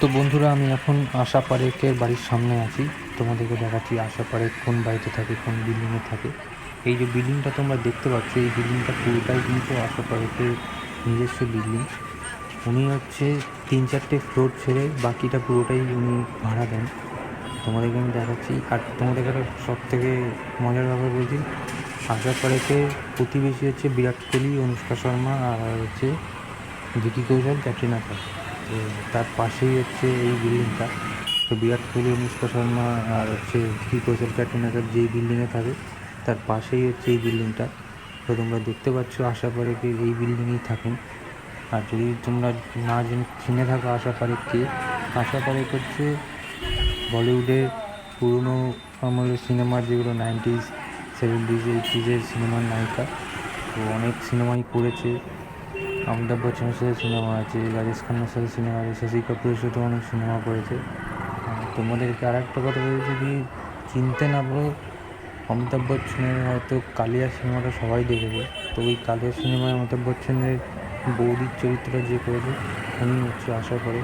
তো বন্ধুরা, আমি এখন আশা পারেকের বাড়ির সামনে আছি। তোমাদেরকে দেখাচ্ছি আশা পারেক কোন বাড়িতে থাকে, কোন বিল্ডিংয়ে থাকে। এই যে বিল্ডিংটা তোমরা দেখতে পাচ্ছ, এই বিল্ডিংটা পুরোটাই কিন্তু আশা পারেকের নিজস্ব বিল্ডিং উনি হচ্ছে তিন চারটে ফ্লোর ছেড়ে বাকিটা পুরোটাই উনি ভাড়া দেন। তোমাদেরকে আমি দেখাচ্ছি। আর তোমাদের একটা সব থেকে মজার ব্যাপার বলছি, আশা পারেকের প্রতিবেশী হচ্ছে বিরাট কোহলি, অনুষ্কা শর্মা আর হচ্ছে ভিকি কৌশল, ক্যাটরিনা তো তার পাশেই হচ্ছে এই বিল্ডিংটা। তো বিরাট কোহলি, অনুষ্কা শর্মা আর হচ্ছে ভিকি কৌশল ক্যাটরিনা কাইফ যেই বিল্ডিংয়ে থাকে, তার পাশেই হচ্ছে এই বিল্ডিংটা। তো তোমরা দেখতে পাচ্ছ, আশা পারেকে এই বিল্ডিংয়েই থাকেন। আর যদি তোমরা না জেনে চিনে থাকো, আশা পারেককে আশা পারেক হচ্ছে বলিউডের পুরনো আমলের সিনেমার যেগুলো নাইনটিজ, সেভেন্টিজ, এইটিজের সিনেমার নায়িকা, তো অনেক সিনেমাই করেছে। অমিতাভ বচ্চনের সাথে সিনেমা আছে, রাজেশ খান্নার সাথে সিনেমা আছে, শশী কাপুরের সাথে অনেক সিনেমা করেছে। তোমাদেরকে আর একটা কথা বলছি যদি চিনতে না পারো, অমিতাভ বচ্চনের হয়তো কালিয়া সিনেমাটা সবাই দেখেছে। তো ওই কালিয়া সিনেমায় অমিতাভ বচ্চনের বৌদির চরিত্রটা যে করেছে উনি হচ্ছে আশা করে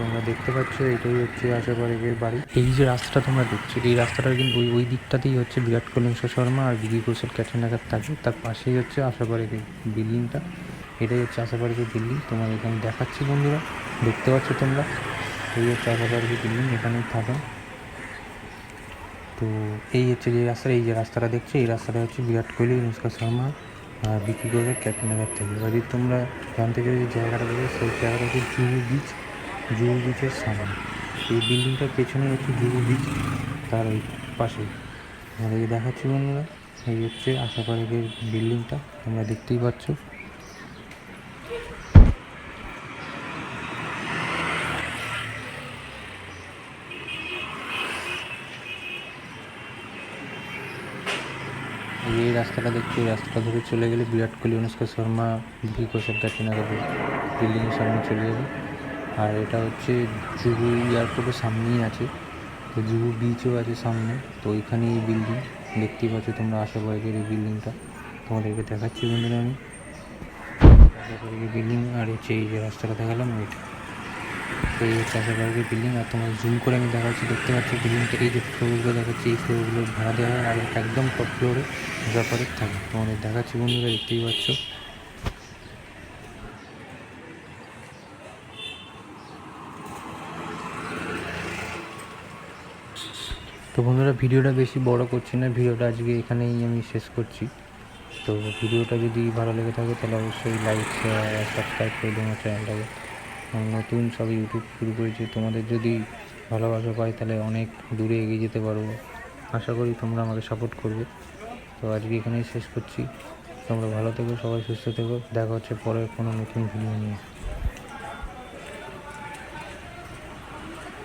তোমরা দেখতে পাচ্ছ, এটাই হচ্ছে আশা করে এর বাড়ি। এই যে রাস্তাটা তোমরা দেখছ, এই রাস্তাটা কিন্তু ওই ওই দিকটাতেই হচ্ছে বিরাট কোহলি শর্মা আর বিকি কৌশল ক্যাটরিনা থাকে তার পাশেই হচ্ছে আশা পারেকের বিল্ডিংটা এটাই হচ্ছে আশা পারেকের বিল্ডিং তোমার এখানে দেখাচ্ছি বন্ধুরা। দেখতে পাচ্ছ তোমরা? এই হচ্ছে আশা পারেকের বিল্ডিং এখানেই থাকেন। তো এই হচ্ছে যে রাস্তাটা এই যে রাস্তাটা দেখছ, এই রাস্তাটা হচ্ছে বিরাট কোহলি, অনুষ্কা শর্মা আর বিকি কৌশল ক্যাটরিনা কাইফ থেকে এবার যদি তোমরা জানতে চাই যে জায়গাটা দেখবে, সেই জায়গাটা হচ্ছে জুহু বিচ জুহু বিচের সামনে। এই বিল্ডিংটার পেছনে হচ্ছে জুহু বিচ তার ওই পাশেই আমাদেরকে দেখাচ্ছি বন্ধুরা, এই হচ্ছে আশা বিল্ডিংটা তোমরা দেখতেই পাচ্ছ। এই রাস্তাটা দেখছি রাস্তাটা ধরে চলে গেলে বিরাট কোহলি, অনুষ্কা শর্মা ভি কৌশল ক্যাটরিনা কাপুর বিল্ডিংয়ের সামনে চলে যাবে। আর এটা হচ্ছে জুহু এয়ারপোর্টের সামনেই আছে। তো জুহু বিচও আছে সামনে। তো ওইখানে এই বিল্ডিং দেখতেই পাচ্ছ তোমরা আশা পারেকের এই বিল্ডিংটা তোমাদেরকে দেখাচ্ছি বন্ধুরা আমি। পারেকের বিল্ডিং আর হচ্ছে এই যে রাস্তাটা দেখালাম ওইটা এই হচ্ছে আশা বিল্ডিং আর তোমার জুম করে আমি দেখাচ্ছি, দেখতে পাচ্ছি বিল্ডিংটা এই যে ফ্লোরগুলো দেখাচ্ছি, এই ফ্লোরগুলো ভাড়া দেওয়া হয় আর একদম টপ ফ্লোরে পারেক থাকে। তোমাদের দেখাচ্ছি বন্ধুরা, দেখতেই পাচ্ছ। তো বন্ধুরা, ভিডিওটা বেশি বড় করছি না, ভিডিওটা আজকে এখানেই আমি শেষ করছি। তো ভিডিওটা যদি ভালো লেগে থাকে তাহলে অবশ্যই লাইক শেয়ার আর সাবস্ক্রাইব করে দেবো চ্যানেলটাকে নতুন সব ইউটিউব শুরু করেছি, তোমাদের যদি ভালোবাসা পাই তাহলে অনেক দূরে এগিয়ে যেতে পারব। আশা করি তোমরা আমাকে সাপোর্ট করবে। তো আজকে এখানেই শেষ করছি। তোমরা ভালো থেকো, সবাই সুস্থ থেকো। দেখা হচ্ছে পরে কোনো নতুন ভিডিও নিয়ে।